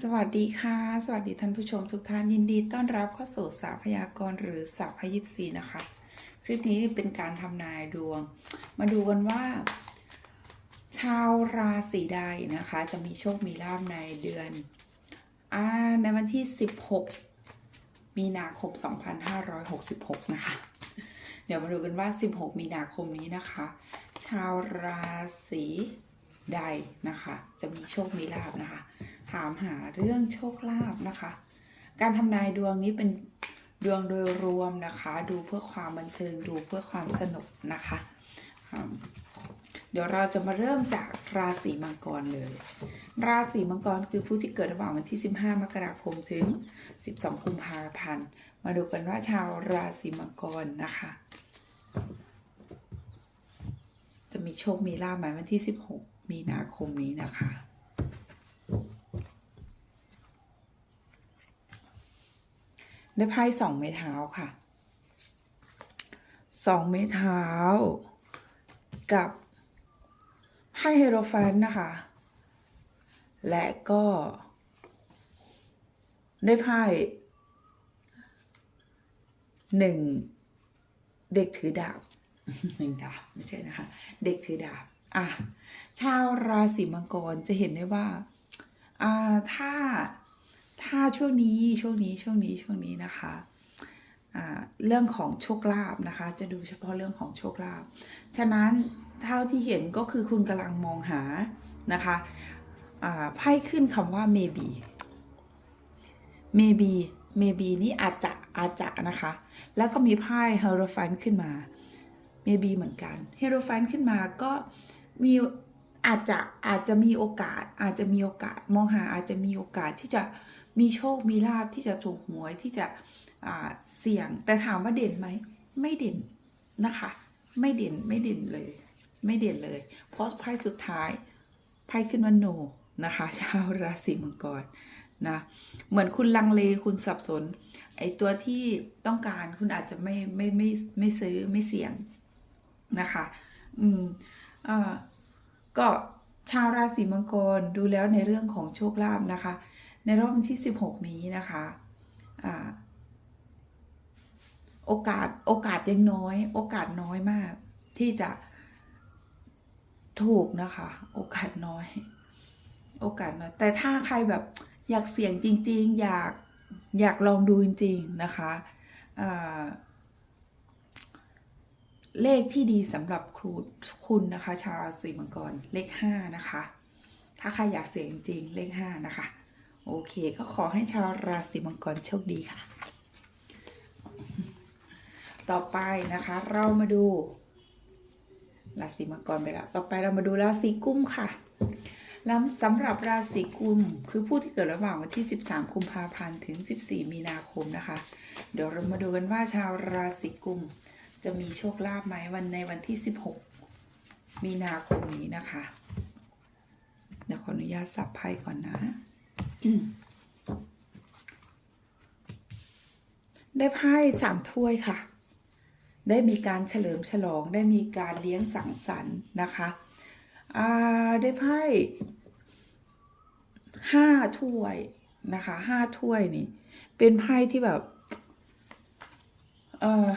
สวัสดีค่ะ สวัสดีท่านผู้ชมทุกท่านยินดีต้อนรับเข้าสู่สาพยากรณ์หรือสาพยิปซีนะคะ คลิปนี้เป็นการทำนายดวง มาดูกันว่า ชาวราศีใดนะคะ จะมีโชคมีลาภในเดือนอในวันที่ 16 มีนาคม 2566 นะคะ เดี๋ยวมาดูกันว่า 16 มีนาคมนี้นะคะ ชาวราศีใดนะคะ จะมีโชคมีลาภนะคะ ถามหาเรื่องโชคลาภนะคะ การทำนายดวงนี้เป็นดวงโดยรวมนะคะ ดูเพื่อความบันเทิงดูเพื่อความสนุกนะคะ เดี๋ยวเราจะมาเริ่มจากราศีมังกรเลย ราศีมังกรคือผู้ที่เกิดระหว่างวันที่ 15 มกราคมถึง 12 กุมภาพันธ์ มาดูกันว่าชาวราศีมังกรนะคะ จะมีโชคมีลาภไหมวันที่ 16 มีนาคมนี้นะคะ ได้ไพ่สองไม้เท้าค่ะสองไม้เท้า กับไพ่เฮโรแฟนนะคะ และก็ ได้ไพ่หนึ่งเด็กถือดาบหนึ่งดาบไม่ใช่นะคะ เด็กถือดาบอะชาวราศีมังกรจะเห็นได้ว่าอ่าถ้า ถ้าช่วงนี้ช่วงนี้ช่วงนี้ช่วงนี้นะคะเรื่องของโชคลาภนะคะ จะดูเฉพาะเรื่องของโชคลาภฉะนั้นเท่าที่เห็นก็คือคุณกำลังมองหานะคะอ่าไพ่ขึ้นคำว่า maybe maybe maybe นี่อาจจะอาจจะนะคะ แล้วก็มีไพ่ h e r o p h a n t ขึ้นมา maybe เหมือนกัน h e r o p h a n t ขึ้นมาก็มีอาจจะอาจจะมีโอกาส อาจจะมีโอกาสมองหาอาจจะมีโอกาสที่จะ มีโชคมีลาภที่จะถูกหวยที่จะเสี่ยง แต่ถามว่าเด่นไหมไม่เด่นนะคะ ไม่เด่นไม่เด่นเลย ไม่เด่นเลย เพราะไพ่สุดท้ายไพ่ขึ้นว่าโนนะคะชาวราศีมังกรนะเหมือนคุณลังเลคุณสับสน ไอตัวที่ต้องการคุณอาจจะไม่ไม่ไม่ไม่ซื้อไม่เสี่ยงนะคะ อืมอ่าก็ชาวราศีมังกรดูแล้วในเรื่องของโชคลาภนะคะ ในรอบวันที่ 16 นี้นะคะอ่าโอกาสโอกาสยังน้อย โอกาสน้อยมาก ที่จะถูกนะคะ โอกาสน้อย โอกาสน้อย แต่ถ้าใครแบบอยากเสี่ยงจริง ๆ อยากอยากลองดูจริง ๆ นะคะเลขที่ดีสำหรับครูคุณนะคะ ชาวราศีมังกรเลขห้านะคะ ถ้าใครอยากเสี่ยงจริงเลขห้านะคะ โอเคก็ขอให้ชาวราศีมังกรโชคดีค่ะ ต่อไปนะคะเรามาดู ราศีมังกรไปแล้ว ต่อไปเรามาดูราศีกุมค่ะแล้วสำหรับราศีกุมคือผู้ที่เกิดระหว่างวันที่ 13 กุมภาพันธ์ถึง 14 มีนาคมนะคะ เดี๋ยวเรามาดูกันว่าชาวราศีกุม จะมีโชคลาภไหมวันในวันที่ 16 มีนาคมนี้นะคะเดี๋ยวขออนุญาตสับไพ่ก่อนนะ ได้ไพ่สามถ้วยค่ะ ได้มีการเฉลิมฉลอง ได้มีการเลี้ยงสังสรรค์นะคะได้ไพ่ห้าถ้วยนะคะห้าถ้วยนี่ เป็นไพ่ที่แบบเออ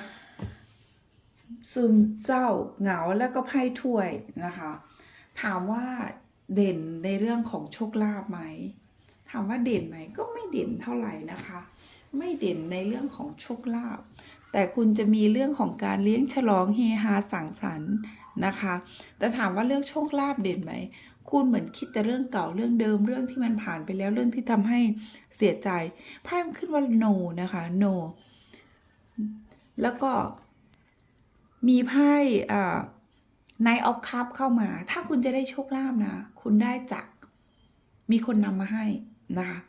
ซึมเศร้าเหงาแล้วก็ไพ่ถ้วยนะคะ ถามว่าเด่นในเรื่องของโชคลาภไหม ถามว่าเด่นไหมก็ไม่เด่นเท่าไหร่นะคะ ไม่เด่นในเรื่องของโชคลาภแต่คุณจะมีเรื่องของการเลี้ยงฉลองเฮฮาสังสรรค์นะคะ แต่ถามว่าเรื่องโชคลาภเด่นไหม คุณเหมือนคิดแต่เรื่องเก่าเรื่องเดิมเรื่องที่มันผ่านไปแล้วเรื่องที่ทำให้เสียใจไพ่ขึ้นว่า no นะคะ no แล้วก็มีไพ่อ่า Nine of Cup เข้ามา ถ้าคุณจะได้โชคลาภนะ คุณได้จากมีคนนำมาให้ นะคะ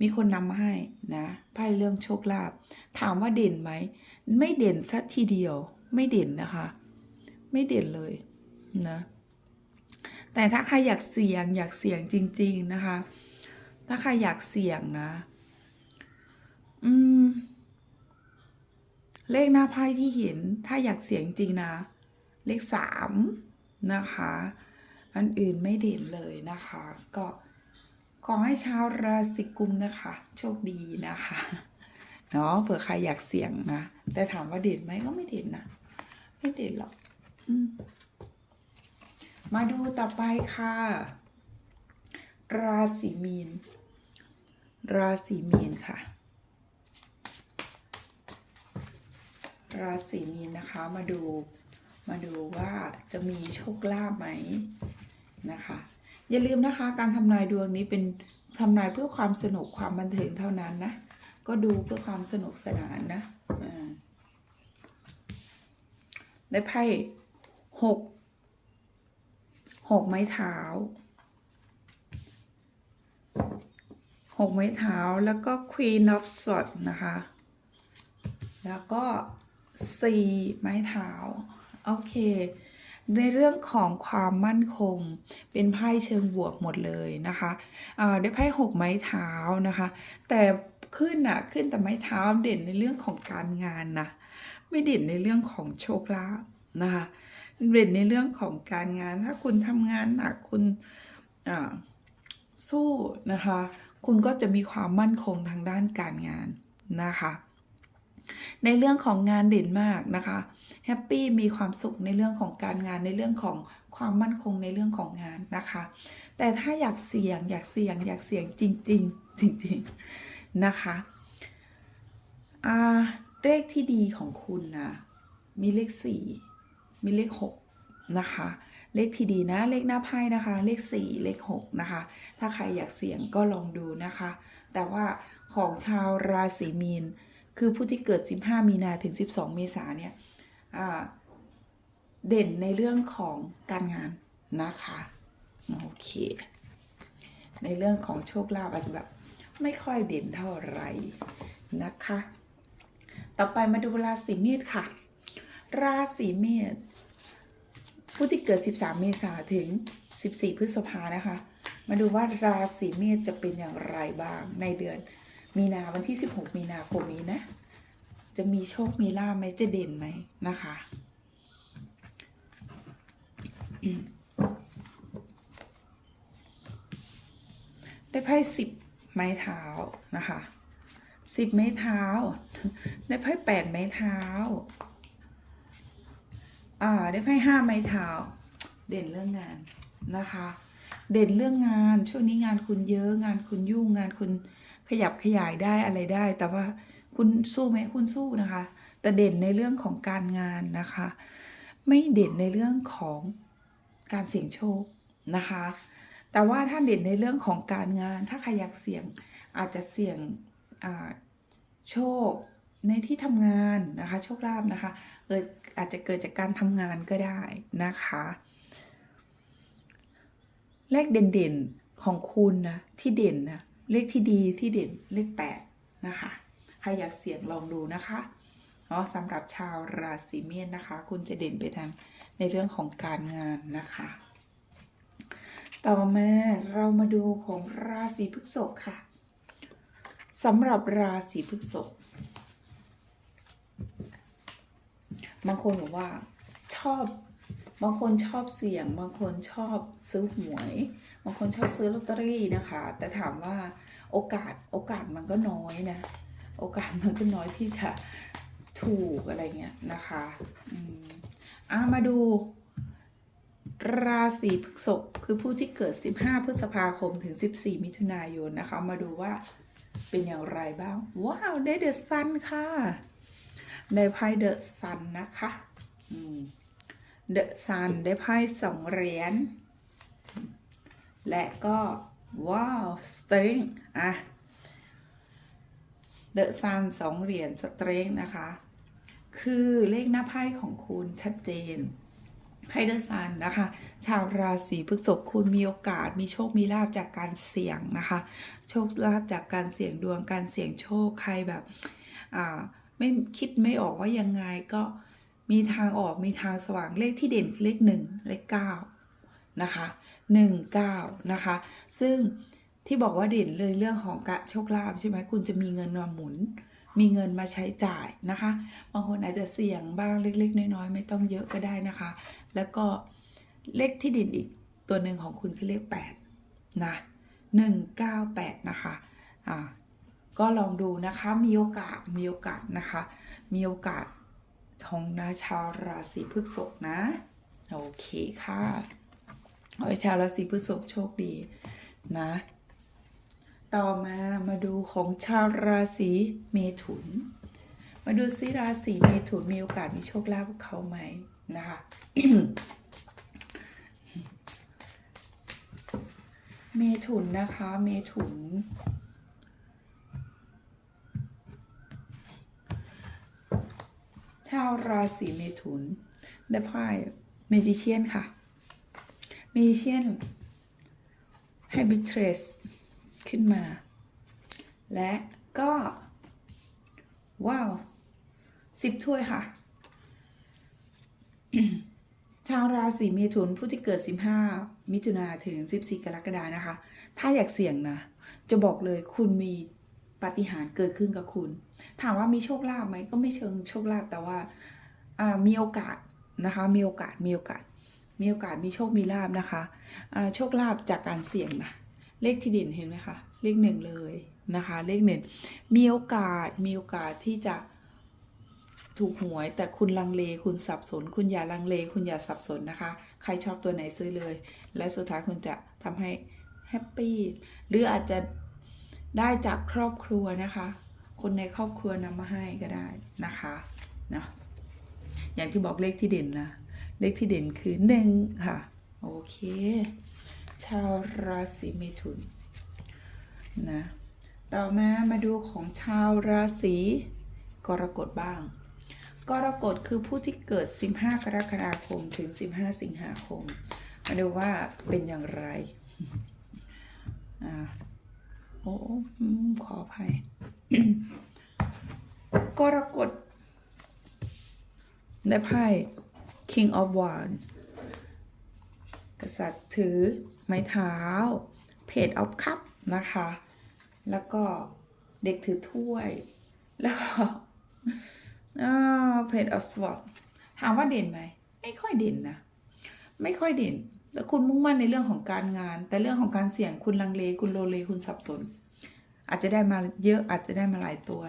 มีคนนำมาให้นะไพ่เรื่องโชคลาภถามว่าเด่นไหม ไม่เด่นสักทีเดียว ไม่เด่นนะคะ ไม่เด่นเลยนะแต่ถ้าใครอยากเสี่ยงอยากเสี่ยงจริง ๆนะคะ ถ้าใครอยากเสี่ยงนะ อืม เลขหน้าไพ่ที่เห็น ถ้าอยากเสี่ยงจริงนะ เลขสามนะคะ อันอื่นไม่เด่นเลยนะคะ ก็ ขอให้ชาวราศีกุมนะคะ โชคดีนะคะเนาะเผื่อใครอยากเสี่ยงนะ แต่ถามว่าเด่นไหมก็ไม่เด่นนะ ไม่เด่นหรอกอมมาดูต่อไปค่ะ ราศีมีน ราศีมีนค่ะ ราศีมีนนะคะ มาดู มาดูว่าจะมีโชคลาภไหมนะคะ อย่าลืมนะคะ การทำนายดวงนี้เป็นทำนายเพื่อความสนุกความบันเทิงเท่านั้นนะ ก็ดูเพื่อความสนุกสนานนะได้ไพ่หกหกไม้เท้าหกไม้เท้าแล้วก็ Queen of Swords นะคะ แล้วก็สี่ไม้เท้า โอเค ในเรื่องของความมั่นคง เป็นไพ่เชิงบวกหมดเลยนะคะอ่าได้ไพ่หกไม้เท้านะคะ แต่ขึ้นอะขึ้นแต่ไม้เท้าเด่นในเรื่องของการงานนะไม่เด่นในเรื่องของโชคลาภนะคะเด่นในเรื่องของการงานถ้าคุณทำงานหนักคุณอ่าสู้นะคะ คุณก็จะมีความมั่นคงทางด้านการงานนะคะ ในเรื่องของงานเด่นมากนะคะ แฮปปี้มีความสุขในเรื่องของการงานในเรื่องของความมั่นคงในเรื่องของงานนะคะ แต่ถ้าอยากเสี่ยงอยากเสี่ยง อยากเสี่ยงจริง ๆ จริง ๆ นะคะอาเลขที่ดีของคุณนะมีเลขสี่มีเลขหกนะคะ เลขที่ดีนะ เลขหน้าไพ่นะคะ เลขสี่เลขหกนะคะ ถ้าใครอยากเสี่ยงก็ลองดูนะคะ แต่ว่าของชาวราศีมีน คือผู้ที่เกิด 15 มีนาถึง 12 เมษาเนี่ย เด่นในเรื่องของการงานนะคะโอเค ในเรื่องของโชคลาภอาจจะแบบไม่ค่อยเด่นเท่าไหร่นะคะ ต่อไปมาดูราศีเมษค่ะ ราศีเมษผู้ที่เกิด 13 เมษาถึง 14 พฤษภานะคะ มาดูว่าราศีเมษจะเป็นอย่างไรบ้างในเดือนมีนาวันที่ 16 มีนาคมนี้นะ จะมีโชคมีลาภไหมจะเด่นไหมนะคะ ได้ไพ่สิบไม้เท้านะคะสิบไม้เท้า ได้ไพ่แปดไม้เท้า อ่า ได้ไพ่ห้าไม้เท้า เด่นเรื่องงานนะคะ เด่นเรื่องงาน ช่วงนี้งานคุณเยอะ งานคุณยุ่ง งานคุณขยับขยายได้อะไรได้ แต่ว่า คุณสู้ไหมคุณสู้นะคะ แต่เด่นในเรื่องของการงานนะคะ ไม่เด่นในเรื่องของการเสี่ยงโชคนะคะ แต่ว่าถ้าเด่นในเรื่องของการงาน ถ้าใครอยากเสี่ยงอาจจะเสี่ยงโชคในที่ทำงานนะคะ โชคลาภนะคะเอออาจจะเกิดจากการทำงานก็ได้นะคะ เลขเด่นๆของคุณนะที่เด่นนะเลขที่ดีที่เด่นเลขแปดนะคะ ใครอยากเสี่ยงลองดูนะคะเนาะสำหรับชาวราศีเมษนะคะ คุณจะเด่นไปทางในเรื่องของการงานนะคะ ต่อมาเรามาดูของราศีพฤษภค่ะสำหรับราศีพฤษภบางคนบอกว่าชอบบางคนชอบเสี่ยง บางคนชอบซื้อหวย บางคนชอบซื้อลอตเตอรี่นะคะ แต่ถามว่าโอกาสโอกาสมันก็น้อยนะ โอกาสมันก็น้อยที่จะถูกอะไรเงี้ยนะคะอืมอะมาดูราศีพฤษภคือผู้ที่เกิด 15 พฤษภาคมถึง 14 มิถุนายนนะคะ มาดูว่าเป็นอย่างไรบ้าง ว้าวได้เดอะซันค่ะ ได้ไพ่เดอะซันนะคะเดอะซันได้ไพ่สองเหรียญและก็ ว้าวสตริงอะ เดอะซันสองเหรียญสเตรงนะคะ คือเลขหน้าไพ่ของคุณชัดเจนไพ่เดอะซันนะคะ ชาวราศีพฤษภคุณมีโอกาสมีโชคมีลาบจากการเสี่ยงนะคะ โชคลาภจากการเสี่ยงดวงการเสี่ยงโชคใครแบบอ่าไม่คิดไม่ออกว่ายังไงก็มีทางออกมีทางสว่างเลขที่เด่นคือเลขหนึ่งเลขเก้านะคะหนึ่งเก้านะคะ ซึ่ง ที่บอกว่าเด่นเลยเรื่องของกะโชคลาภใช่ไหมคุณจะมีเงินมาหมุน มีเงินมาใช้จ่ายนะคะ บางคนอาจจะเสี่ยงบ้างเล็ก ๆ น้อยๆไม่ต้องเยอะก็ได้นะคะ แล้วก็เลขที่เด่นอีกตัวหนึ่งของคุณคือเลข8นะ198 นะคะอ่าก็ลองดูนะคะมีโอกาสมีโอกาสนะคะ มีโอกาสของนาชาวราศีพฤษภนะ โอเคค่ะขอให้ชาวราศีพฤษภโชคดีนะ ต่อมามาดูของชาวราศีเมถุน มาดูซิราศีเมถุนมีโอกาสมีโชคลาภกับเขาไหมนะคะเมถุนนะคะเมถุน ชาวราศีเมถุนได้ไพ่เมจิเชียนค่ะเมจิเชียนให้บิ๊กเทรส ขึ้นมา และก็ ว้าวสิบถ้วยค่ะ ชาวราศีเมถุนผู้ที่เกิด 15 มิถุนาถึง 14 กรกฎานะคะ ถ้าอยากเสี่ยงนะ จะบอกเลยคุณมีปาฏิหาริย์เกิดขึ้นกับคุณ ถามว่ามีโชคลาภไหมก็ไม่เชิงโชคลาภแต่ว่ามีโอกาสนะคะมีโอกาสมีโอกาส มีโอกาสมีโชคมีลาบนะคะโชคลาภจากการเสี่ยงนะ เลขที่เด่นเห็นไหมคะ เลขหนึ่งเลยนะคะ เลขหนึ่งมีโอกาสมีโอกาสที่จะถูกหวย แต่คุณลังเลคุณสับสน คุณอย่าลังเล คุณอย่าสับสนนะคะ ใครชอบตัวไหนซื้อเลย และสุดท้ายคุณจะทำให้แฮปปี้หรืออาจจะได้จากครอบครัวนะคะ คนในครอบครัวนำมาให้ก็ได้นะคะนะอย่างที่บอกเลขที่เด่นนะ เลขที่เด่นคือหนึ่งค่ะ โอเค ชาวราศีเมถุนนะต่อมามาดูของชาวราศีกรกฎบ้าง กรกฎคือผู้ที่เกิด 15 กรกฎาคมถึง 15 สิงหาคม มาดูว่าเป็นอย่างไรอ่าโอ้ขออภัย กรกฎได้ไพ่ King of Wands กษัตริย์ถือ ไม้เท้า Page of Cup นะคะ แล้วก็เด็กถือถ้วย แล้วก็อ่า Page of sword ถามว่าเด่นไหม ไม่ค่อยเด่นนะ ไม่ค่อยเด่น แต่คุณมุ่งมั่นในเรื่องของการงาน แต่เรื่องของการเสี่ยงคุณลังเล คุณโลเล คุณสับสน อาจจะได้มาเยอะอาจจะได้มาหลายตัว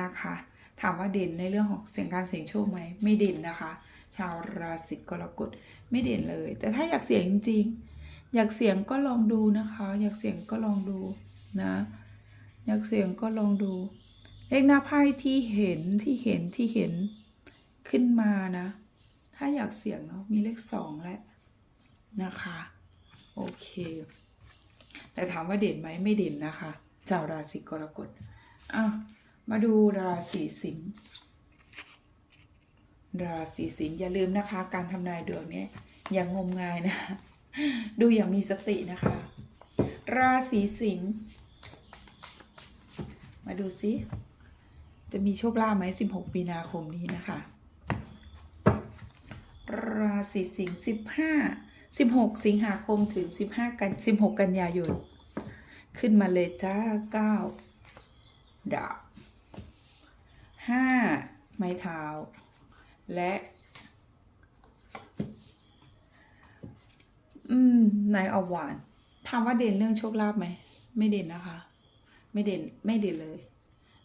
นะคะ ถามว่าเด่นในเรื่องของเสียงการเสี่ยงโชคไหม ไม่เด่นนะคะ ชาวราศีกรกฎไม่เด่นเลย แต่ถ้าอยากเสี่ยงจริงๆ อยากเสี่ยงก็ลองดูนะคะ อยากเสี่ยงก็ลองดูนะ อยากเสี่ยงก็ลองดู เลขหน้าไพ่ที่เห็นที่เห็นที่เห็นขึ้นมานะ ถ้าอยากเสี่ยงเนาะมีเลขสองแล้วนะคะ โอเค แต่ถามว่าเด่นไหมไม่เด่นนะคะชาวราศีกรกฎอะมาดูราศีสิงห์ราศีสิงห์อย่าลืมนะคะ การทำนายดวงนี้อย่างงมงายนะ ดูอย่างมีสตินะคะ ราศีสิงห์มาดูซิ จะมีโชคลาภไหม16มีนาคมนี้นะคะ ราศีสิงห์15 16สิงหาคมถึง15กัน16กันยายน ขึ้นมาเลยจ้า9ดาบ5ไม้เท้า และ อืมนายอวานถามว่าเด่นเรื่องโชคลาภไหม ไม่เด่นนะคะ ไม่เด่นไม่เด่นเลย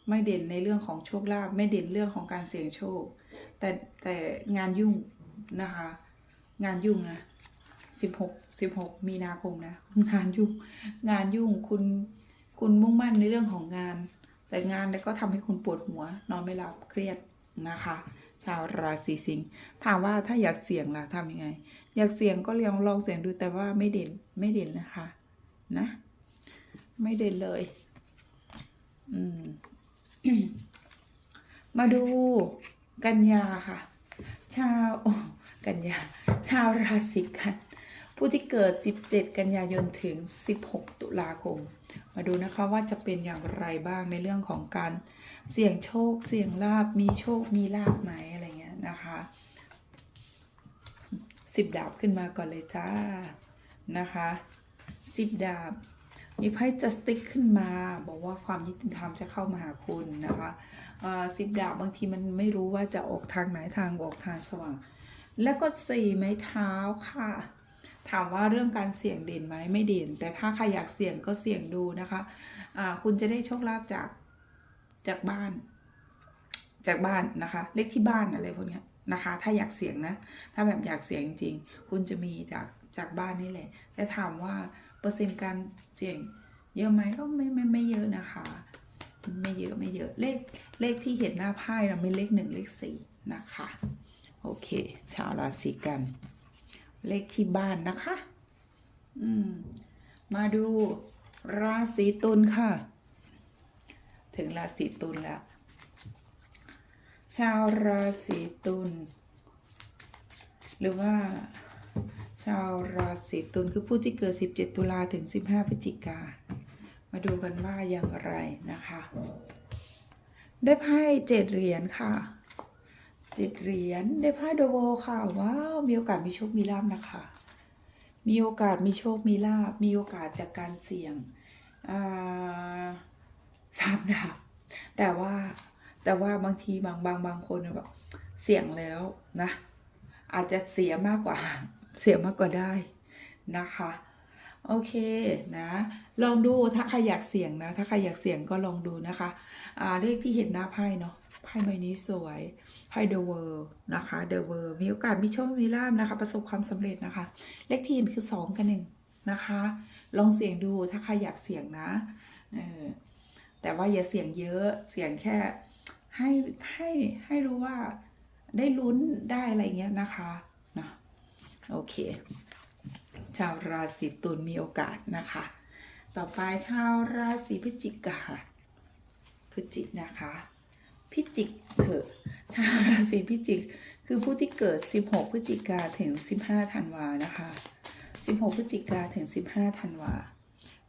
ไม่เด่นในเรื่องของโชคลาภไม่เด่นเรื่องของการเสี่ยงโชค แต่แต่งานยุ่งนะคะ งานยุ่งนะสิบหกสิบหกมีนาคมนะงานยุ่ง งานยุ่งคุณคุณมุ่งมั่นในเรื่องของงาน แต่งานแล้วก็ทำให้คุณปวดหัว นอนไม่หลับเครียดนะคะ ชาวราศีสิงห์ถามว่าถ้าอยากเสี่ยงล่ะทำยังไง อยากเสี่ยงก็ลองลองเสี่ยงดูแต่ว่าไม่เด่นไม่เด่นนะคะนะ ไม่เด่นเลย อืม มาดูกันยาค่ะ ชาวกันยา ชาวราศีกัน ผู้ที่เกิด 17 กันยายนถึง 16 ตุลาคม มาดูนะคะว่าจะเป็นอย่างไรบ้างในเรื่องของการเสี่ยงโชค เสี่ยงลาบมีโชคมีลาบไหมอะไรเงี้ยนะคะ สิบดาบขึ้นมาก่อนเลยจ้านะคะสิบดาบมีไพ่จัสติ๊กขึ้นมา บอกว่าความยุติธรรมจะเข้ามาหาคุณนะคะสิบดาบบางทีมันไม่รู้ว่าจะออกทางไหนทางออกทางสว่าง แล้วก็สี่ไม้เท้าค่ะ ถามว่าเรื่องการเสี่ยงเด่นไหมไม่เด่น แต่ถ้าใครอยากเสี่ยงก็เสี่ยงดูนะคะอ่าคุณจะได้โชคลาภจากจากบ้าน จากบ้านนะคะ เลขที่บ้านอะไรพวกเนี้ย นะคะ ถ้าอยากเสี่ยงนะ ถ้าแบบอยากเสี่ยงจริง คุณจะมีจากจากบ้านนี่แหละ แต่ถามว่าเปอร์เซ็นต์การเสี่ยงเยอะไหมก็ไม่ไม่ไม่เยอะนะคะ ไม่เยอะไม่เยอะ เลขเลขที่เห็นหน้าไพ่เรามีเลขหนึ่งเลขสี่นะคะ โอเค ชาวราศีกัน เลขที่บ้านนะคะ อืม มาดูราศีตุลค่ะ ถึงราศีตุลแล้ว ชาวราศีตุลหรือว่า ชาวราศีตุลคือผู้ที่เกิด 17 ตุลาถึง 15 พฤศจิกา มาดูกันว่าอย่างไรนะคะ ได้ไพ่เจ็ดเหรียญค่ะเจ็ดเหรียญได้ไพ่โดโวค่ะว้าวมีโอกาสมีโชคมีลาภนะคะ มีโอกาสมีโชคมีลาภมีโอกาสจากการเสี่ยงอ่าสามดาบแต่ว่า แต่ว่าบางทีบางบางบางคนแบบเสี่ยงแล้วนะ อาจจะเสียมากกว่า เสียมากกว่าได้นะคะ โอเคนะ ลองดูถ้าใครอยากเสี่ยงนะ ถ้าใครอยากเสี่ยงก็ลองดูนะคะอ่าเลขที่เห็นหน้าไพ่เนาะไพ่ใบนี้สวยไพ่เดอะเวิร์นะคะเดอะเวิร์มีโอกาสมีโชคมีลาภนะคะ ประสบความสำเร็จนะคะ เลขที่เห็นคือ 2 กับ1นะคะ ลองเสี่ยงดูถ้าใครอยากเสี่ยงนะเออแต่ว่าอย่าเสี่ยงเยอะเสี่ยงแค่ ให้ให้ให้รู้ว่าได้ลุ้นได้อะไรเงี้ยนะคะนะโอเค ชาวราศีตุลมีโอกาสนะคะ ต่อไปชาวราศีพฤศจิกาพฤศจิกนะคะพิจิกเถอะชาวราศีพิจิก คือผู้ที่เกิด 16 พฤศจิกาถึง 15 ธันวานะคะ 16 พฤศจิกาถึง 15 ธันวา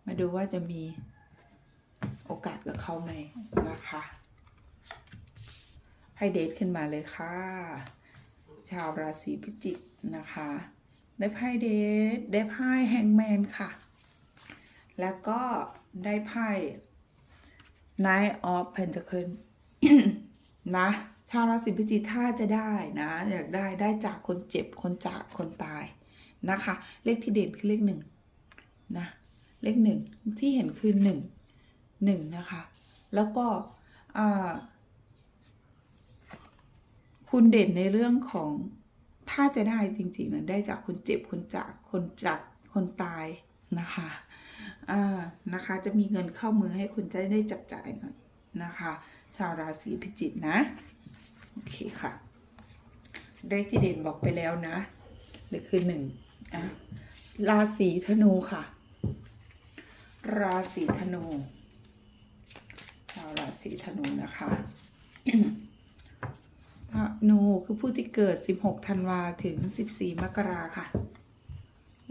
มาดูว่าจะมีโอกาสกับเขาไหมนะคะ ให้เดทขึ้นมาเลยค่ะ ชาวราศีพิจิกนะคะ ได้ไพ่เดทได้ไพ่แฮงแมนค่ะ แล้วก็ได้ไพ่ Nine of Pentacles นะ ชาวราศีพิจิกถ้าจะได้นะอยากได้ได้จากคนเจ็บคนจากคนตายนะคะ เลขที่เด่นคือเลขหนึ่งนะเลขหนึ่งที่เห็นคือหนึ่งหนึ่งนะคะ แล้วก็อ่า คุณเด่นในเรื่องของถ้าจะได้จริงๆนะได้จากคนเจ็บคนจากคนจากคนตายนะคะอ่านะคะจะมีเงินเข้ามือให้คุณจะได้จับจ่ายหน่อยนะคะ ชาวราศีพิจิกนะโอเคค่ะเลขที่เด่นบอกไปแล้วนะเลขคือหนึ่งอะราศีธนูค่ะ ราศีธนู ชาวราศีธนูนะคะ ธนูคือผู้ที่เกิด 16 ธันวาถึง 14 มกราค่ะ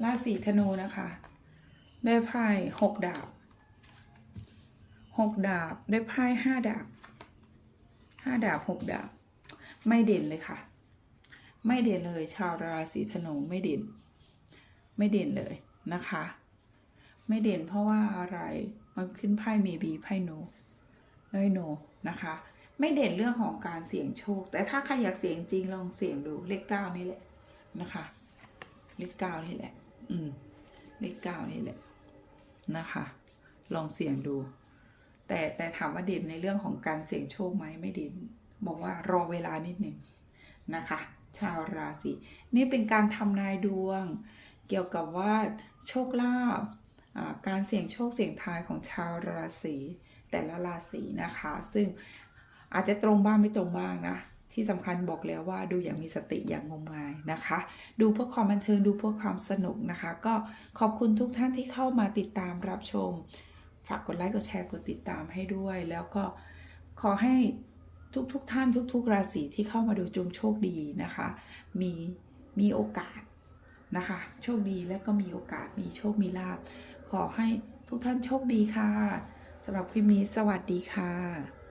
ราศีธนูนะคะ ได้ไพ่6ดาบ 6 ดาบ ได้ไพ่5ดาบ 5 ดาบ 6 ดาบ ไม่เด่นเลยค่ะ ไม่เด่นเลย ชาวราศีธนูไม่เด่น ไม่เด่นเลยนะคะ ไม่เด่นเพราะว่าอะไร มันขึ้นไพ่เมบีไพ่โนเลยโนนะคะ ไม่เด่นเรื่องของการเสี่ยงโชค แต่ถ้าใครอยากเสี่ยงจริงลองเสี่ยงดูเลขเก้านี่แหละนะคะ เลขเก้านี่แหละ อืม เลขเก้านี่แหละนะคะ ลองเสี่ยงดู แต่แต่ถามว่าเด่นในเรื่องของการเสี่ยงโชคไหมไม่เด่นบอกว่ารอเวลานิดหนึ่งนะคะ ชาวราศีนี่เป็นการทำนายดวง เกี่ยวกับว่าโชคลาภการเสี่ยงโชคเสี่ยงทายของชาวราศีแต่ละราศีนะคะ ซึ่ง อาจจะตรงบ้างไม่ตรงบ้างนะ ที่สำคัญบอกแล้วว่าดูอย่างมีสติอย่างงมงายนะคะ ดูเพื่อความบันเทิงดูเพื่อความสนุกนะคะ ก็ขอบคุณทุกท่านที่เข้ามาติดตามรับชม ฝากกดไลค์กดแชร์กดติดตามให้ด้วย แล้วก็ขอให้ทุกๆทท่านทุก ๆ ราศีที่เข้ามาดูจงโชคดีนะคะ มีมีโอกาสนะคะ โชคดีและก็มีโอกาสมีโชคมีลาภขอให้ทุกท่านโชคดีค่ะสำหรับคลิปนี้สวัสดีค่ะ